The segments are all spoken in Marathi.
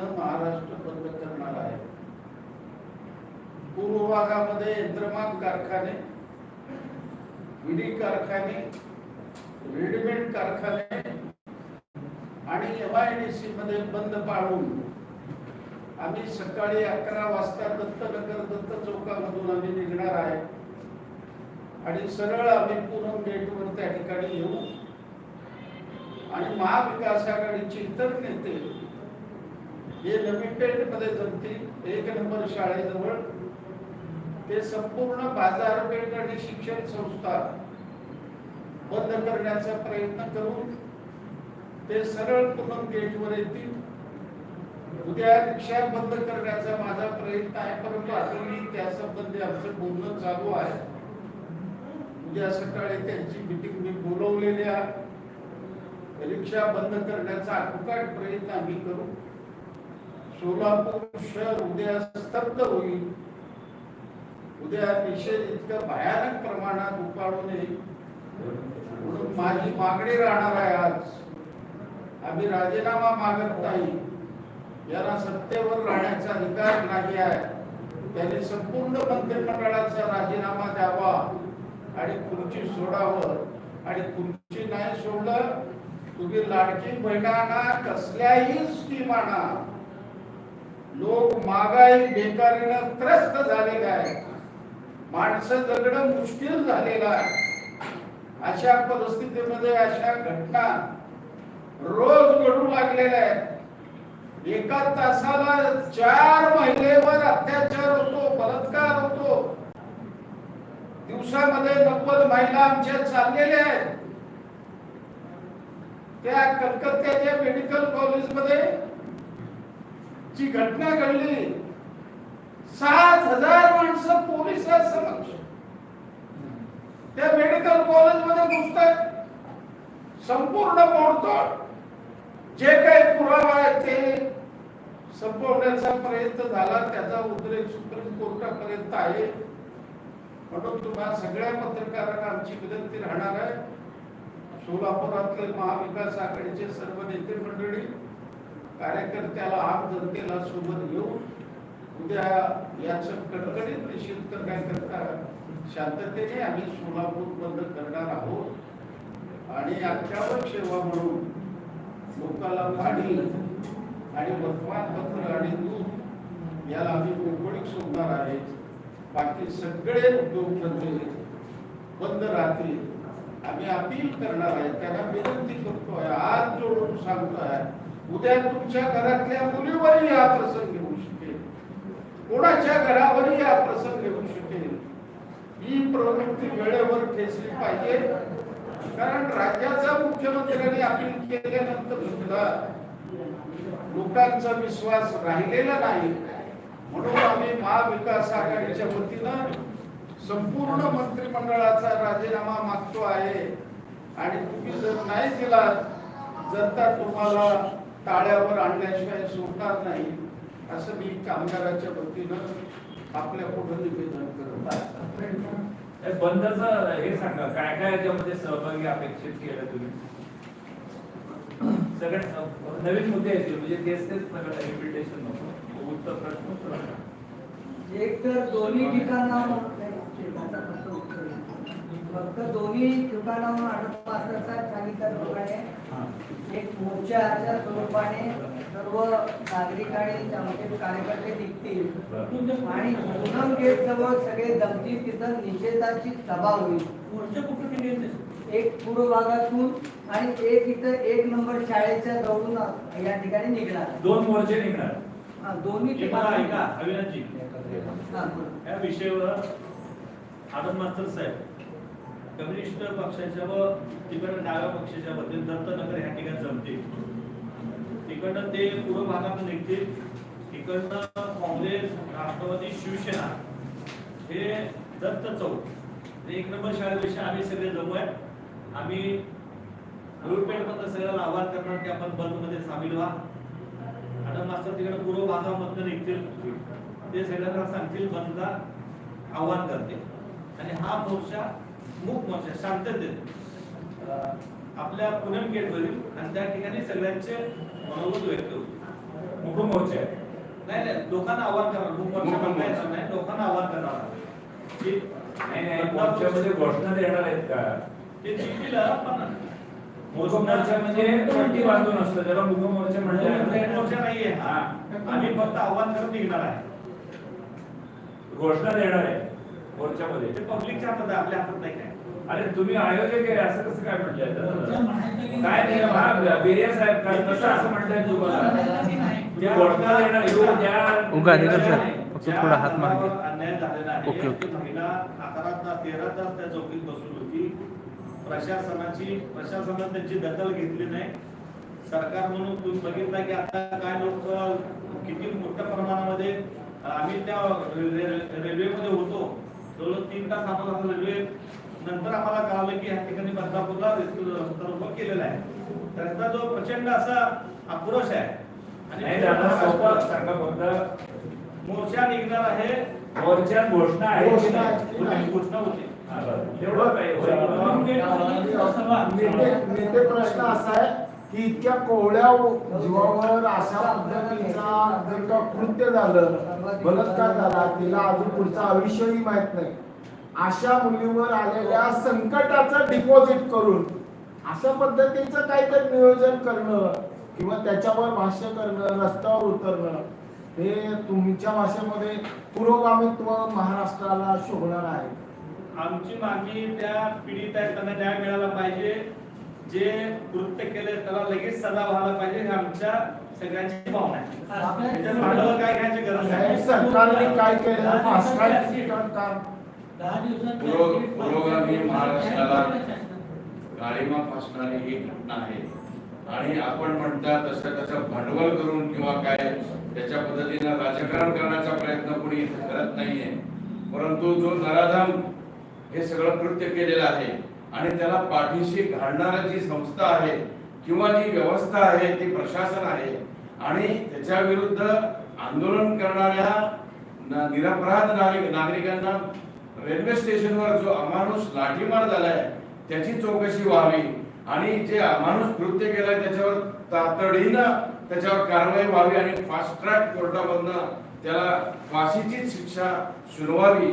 महाराष्ट्र बंद करणार आहे. पूर्व भागामध्ये यंत्रमाग कारखाने विडी कारखाने रेडीमेड कारखाने आणि एमआयडीसी मध्ये बंद पाळून आम्ही सकाळी अकरा वाजता दत्तनगर दत्त चौकामधून आम्ही निघणार आहे. आणि सरळ आम्ही पूनम गेटवर त्या ठिकाणी येऊ. आणि महाविकास आघाडीचे इतर नेते हे नवीन पेठमध्ये जमतील एक नंबर शाळेजवळ ते संपूर्ण बाजारपेठ आणि शिक्षण संस्था बंद करण्याचा प्रयत्न करून ते सरळ पुनम गेटवर येतील. उद्या रिक्षा बंद करण्याचा माझा प्रयत्न आहे परंतु अजूनही त्यासंबंधी आमचं बोलणं चालू आहे. उद्या सकाळी त्यांची मिटिंग मी बोलवलेली आहे. रिक्षा बंद करण्याचा अटोकाट प्रयत्न आम्ही करू. सोलापूर शहर उद्या स्तब्ध होईल. उद्या निषेध इतकं भयानक प्रमाणात उपाडू नये. म्हणून माझी मागणी राहणार आहे आज. आम्ही राजीनामा मागत नाही. याला सत्तेवर राहण्याचा अधिकार नाही आहे. त्यांनी संपूर्ण मंत्रिमंडळाचा राजीनामा द्यावा आणि खुर्ची सोडावं. आणि खुर्ची नाही सोडलं तुम्ही लाडकी बहिणांना कसल्याही स्कीम आणा. लोक महागाई बेकारीनं त्रस्त झालेले आहे माणसं जगणं मुश्किल झालेलं आहे. अशा परिस्थितीमध्ये अशा घटना रोज घडू लागलेल्या आहेत. एका तासाला चार महिलेवर अत्याचार होतो बलात्कार होतो. दिवसामध्ये नव्वद महिला आमच्या चाललेल्या आहेत. त्या कलकत्त्याच्या मेडिकल कॉलेजमध्ये जी घटना घडली सात हजार माणसं पोलिसांसमक्ष त्या मेडिकल कॉलेजमध्ये घुसतात. संपूर्ण मोडतोड. जे काही पुरावा आहे ते संपवण्याचा प्रयत्न झाला. त्याचा उद्रेक सुप्रीम कोर्टापर्यंत आहे. म्हणून तुम्हाला सगळ्या पत्रकारांना आमची विनंती राहणार आहे. सोलापुरातले महाविकास आघाडीचे सर्व नेते मंडळी कार्यकर्त्याला आप जनतेला सोबत घेऊन उद्या याचं कडकडीत काय करता शांततेने आम्ही सोलापूर बंद करणार आहोत. आणि अत्यावश्यक सेवा म्हणून लोकांना पाणी आणि वर्तमानपत्र आणि दूध याला आम्ही कोकणीक सोडणार आहे. बाकी सगळे उद्योगधंदे बंद राहतील. आम्ही अपील करणार आहे त्यांना विनंती करतोय आज जोडून सांगतोय. उद्या तुमच्या घरातल्या मुलीवरही हा प्रसंग येऊ शकेल. कोणाच्या घरावरही हा प्रसंग येऊ शकेल. ही प्रवृत्ती वेळेवर ठेचली पाहिजे. कारण राज्याचा मुख्यमंत्र्यांनी अपील केल्यानंतर सुद्धा लोकांचा विश्वास राहिलेला नाही. म्हणून आम्ही महाविकास आघाडीच्या वतीनं संपूर्ण मंत्रिमंडळाचा राजीनामा मागतो आहे. आणि तुम्ही जर नाही दिला जनता तुम्हाला टाळ्यावर आणल्याशिवाय सोडणार नाही असं मी कामगाराच्या वतीनं आपल्या पुढे निवेदन करत आहे. हे बंदचं हे सांगा काय काय याच्यामध्ये सहभागी अपेक्षित केलं तुम्ही? सगळे नवीन मुद्दे आहेत म्हणजे तेच तेच सगळं रिपिटेशन नको. उत्तर प्रश्न. एक तर दोन्ही ठिकाणाहून फक्त दोन्ही ठिकाणाहून आढळून असल्याचा सांगितल्याप्रमाणे एक मोर्चाच्या स्वरूपाने सर्व नागरिक आणि आमचे कार्यकर्ते निघतील. आणि पूनम गेट जवळ सगळे जमतील तिथं निषेधाची सभा होईल. एक पूर्व भागातून आणि एक इथं एक नंबर शाळेच्या जवळून या ठिकाणी निघणार. दोन मोर्चे निघणार. हा, दोन्ही ठिकाणी. अविनाशजी. या विषयावर आनंद मास्तर साहेब कम्युनिस्ट पक्षाच्या व तिकडं डाव्या पक्षाच्या बद्दल दत्तनगर ह्या ठिकाणी जमतील. तिकडनं ते पूर्व भागात निघतील. तिकडनं काँग्रेस राष्ट्रवादी शिवसेना हे दत्त चौक एक नंबर शाळेपेक्षा आम्ही सगळे जमू आहे आम्ही रुळपेठमधलं सगळ्याला आवाहन करणार की आपण बंदमध्ये सामील व्हा. मॅडम मास्तर तिकडे पूर्व भागामधनं निघतील. ते सगळ्यांना सांगतील बंदला आव्हान करते आणि हा मोर्चा मूक मोर्चा शांततेत. आपल्या पुनम गेटवरील आणि त्या ठिकाणी सगळ्यांचे मनोगत व्यक्त होतील मुख मोर्चा. नाही नाही लोकांना आव्हान करणार मुख मोर्चा मोर्चा. म्हणता येणार नाही लोकांना आव्हान करणार की नाही नाही मोर्चामध्ये घोषणा देणार आहेत का? ते जिंकलं पण मुख मोर्चा म्हणजे त्याला मुख मोर्चा मोर्चा नाहीये. हा. आम्ही फक्त आव्हान निघणार आहे. घोषणा देणार आहे. मोर्चामध्ये ते पब्लिकच्या हातात आहे आपल्या हातात नाही काय. अरे तुम्ही आयोजक आहे असं कसं काय म्हटलंय? काय नाही हा बिर्या साहेब काय कसं असं म्हणताय तुम्हाला? उगा अधिकार सर. फक्त ज्या थोडा हात मागे. मुलावर अन्याय झालेला आहे ओके, ओके. ती महिला अकरा तास तेरा तास त्या चौकीत बसून होती. प्रशासनाची प्रशासनाने त्यांची दखल घेतली नाही. सरकार म्हणून तुम्ही बघितलं की आता काय लोक किती मोठ्या प्रमाणामध्ये आम्ही त्या रे- रे- रेल्वेमध्ये होतो. जवळ तीन तास आम्हाला रेल्वे नंतर आम्हाला कळालं की ह्या ठिकाणी बदलापूरला रस्ता उभं केलेला आहे. तर ह्याचा जो प्रचंड असा आक्रोश आहे मोर्चा निघणार आहे. मोर्चात घोषणा आहे घोषणा. होती, हा. तेवढं काय नेते प्रश्न असा आहे की इतक्या कोवळ्या जीवावर अशा पद्धतीचा जर का कृत्य झालं बलात्कार झाला तिला अजून पुढचं आयुष्यही माहीत नाही. अशा मुलीवर आलेल्या संकटाचं डिपॉझिट करून अशा पद्धतीचं काहीतरी नियोजन करणं किंवा त्याच्यावर भाष्य करणं रस्त्यावर उतरणं हे तुमच्या भाषेमध्ये पुरोगामित्व महाराष्ट्राला शोभणार आहे. आमची मागणी त्या पीडित आहेत त्यांना न्याय मिळाला पाहिजे. जे कृत्य केले त्याला लगेच सजा व्हायला पाहिजे हे आमच्या सगळ्यांची भावना आहे. काय घ्यायची गरज सरकारने काय केलं? महाराष्ट्राला फासणारी ही घटना आहे. आणि आपण म्हणता तसं तसं भांडवल करून किंवा काय त्याच्या पद्धतीनं राजकारण करण्याचा प्रयत्न कोणी करत नाहीये. परंतु जो नराधम हे सगळं कृत्य केलेलं आहे आणि त्याला पाठीशी घालणारा जी संस्था आहे किंवा जी व्यवस्था आहे ती प्रशासन आहे आणि त्याच्या विरुद्ध आंदोलन करणाऱ्या न- निरपराध नागरिक नागरिकांना रेल्वे स्टेशनवर जो अमानुष लाठीमार झालाय त्याची चौकशी व्हावी आणि जे अमानुष कृत्य केलंय त्याच्यावर तातडीनं त्याच्यावर कारवाई व्हावी आणि फास्ट ट्रॅक कोर्टामधनं त्याला फाशीची शिक्षा सुनवावी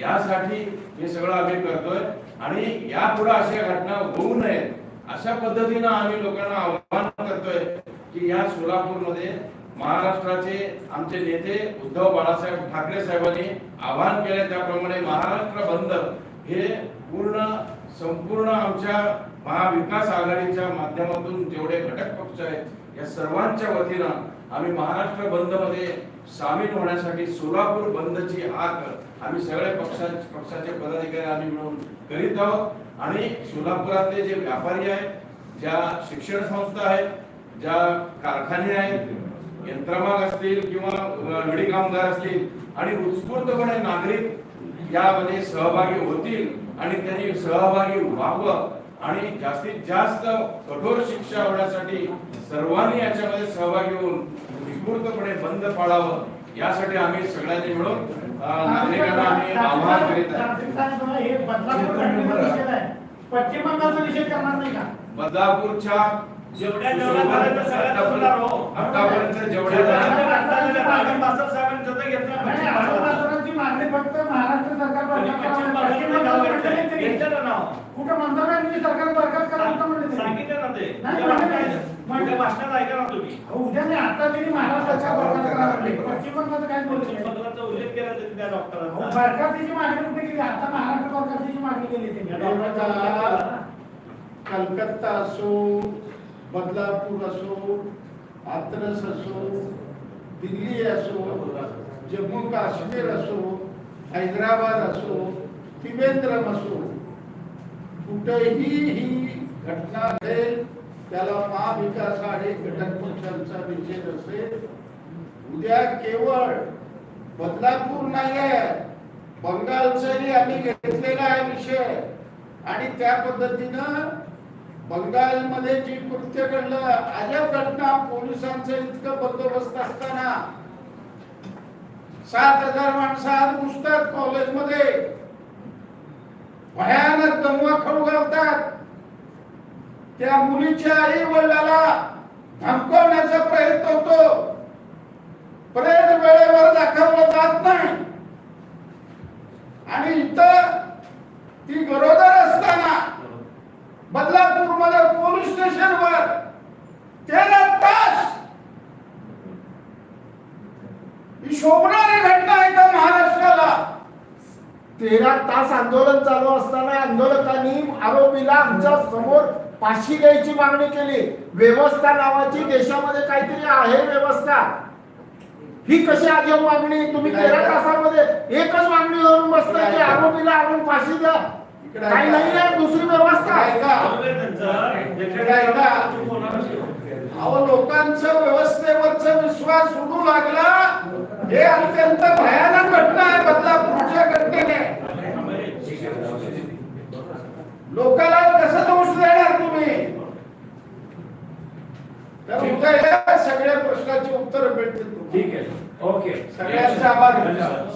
यासाठी हे सगळं आम्ही करतोय. आणि यापुढे अशा घटना होऊ नयेत अशा पद्धतीनं आम्ही लोकांना आव्हान करतोय की या सोलापूरमध्ये महाराष्ट्राचे आमचे नेते उद्धव बाळासाहेब ठाकरे साहेबांनी आवाहन केले त्याप्रमाणे महाराष्ट्र बंद हे पूर्ण संपूर्ण आमच्या महाविकास आघाडीच्या माध्यमातून जेवढे घटक पक्ष आहेत या सर्वांच्या वतीनं आम्ही महाराष्ट्र बंदमध्ये सामील होण्यासाठी सोलापूर बंदची हाक आम्ही सगळ्या पक्षा पक्षाचे पदाधिकारी आम्ही मिळून करीत आहोत. आणि सोलापुरातले जे व्यापारी आहेत ज्या शिक्षण संस्था आहेत ज्या कारखाने आहेत यंत्रमाग असतील किंवा लढी कामगार असतील आणि उत्स्फूर्तपणे नागरिक यामध्ये सहभागी होतील आणि त्यांनी सहभागी व्हावं. आणि जास्तीत जास्त कठोर शिक्षा होण्यासाठी सर्वांनी याच्यामध्ये सहभागी होऊन उत्स्फूर्तपणे बंद पाळावं यासाठी आम्ही सगळ्यांनी मिळून अं, नागरिकांना आम्ही आवाहन करीत आहे. पश्चिम बंगालचा निषेध करणार नाही का? बदलापूरच्या जेवढ्या. आतापर्यंत जेवढ्या मागणी फक्त महाराष्ट्र सरकार. कुठं म्हणता का तुम्ही सरकार बरखास्त करा असं म्हणले ते. सांगितलं ना ते. भाषणात- ऐका ना तुम्ही. उद्या नाही आता त्यांनी महाराष्ट्र सरकार बरखास्त करा म्हणले. पश्चिम बंगालचं काय पश्चिम बोलले बंगालचा उल्लेख केला त्या बरखास्तीची मागणी कुठे केली? आता महाराष्ट्र बरखास्तीची मागणी केली त्यांनी. कलकत्ता असो बदलापूर असो हाथरस असो दिल्ली असो जम्मू काश्मीर असो हैदराबाद असो त्रिवेंद्रम असो कुठेही ही घटना असेल त्याला महाविकास आणि घटक पक्षांचा विषय असेल. उद्या केवळ बदलापूर नाही आहे बंगालचाही आम्ही घेतलेला आहे विषय. आणि त्या पद्धतीनं बंगालमध्ये जी कृत्य घडलं अजब घटना पोलिसांचं इतकं बंदोबस्त असताना सात हजार माणसं आज घुसतात कॉलेजमध्ये भयानक दमवा खाऊ घालतात. त्या मुलीच्या आई वडिलाला धमकवण्याचा प्रयत्न होतो. जात नाही. आणि इथं ती गरोदर असताना बदलापूरमध्ये पोलीस स्टेशनवर तेरा तास ही शोभणारी घटना आहे का महाराष्ट्राला. तेरा तास आंदोलन चालू असताना आंदोलकांनी आरोपीला आमच्यासमोर फाशी द्यायची मागणी केली. व्यवस्था नावाची देशामध्ये काहीतरी आहे व्यवस्था. ही कशी अजब मागणी तुम्ही तेरा तासामध्ये एकच मागणी धरून बसताय की आरोपीला आणून फाशी द्या. काही नाही दुसरी व्यवस्था. आहे का? अहो लोकांचं व्यवस्थेवरचा विश्वास उडू लागला. हे अत्यंत भयानक घटना आहे बदलापूरच्या घटनेने. लोकांना कसं दोष देणार तुम्ही? तर उद्या या सगळ्या प्रश्नाची उत्तर मिळतील. ठीक आहे. ओके. सगळ्यांचे आभार. धन्यवाद.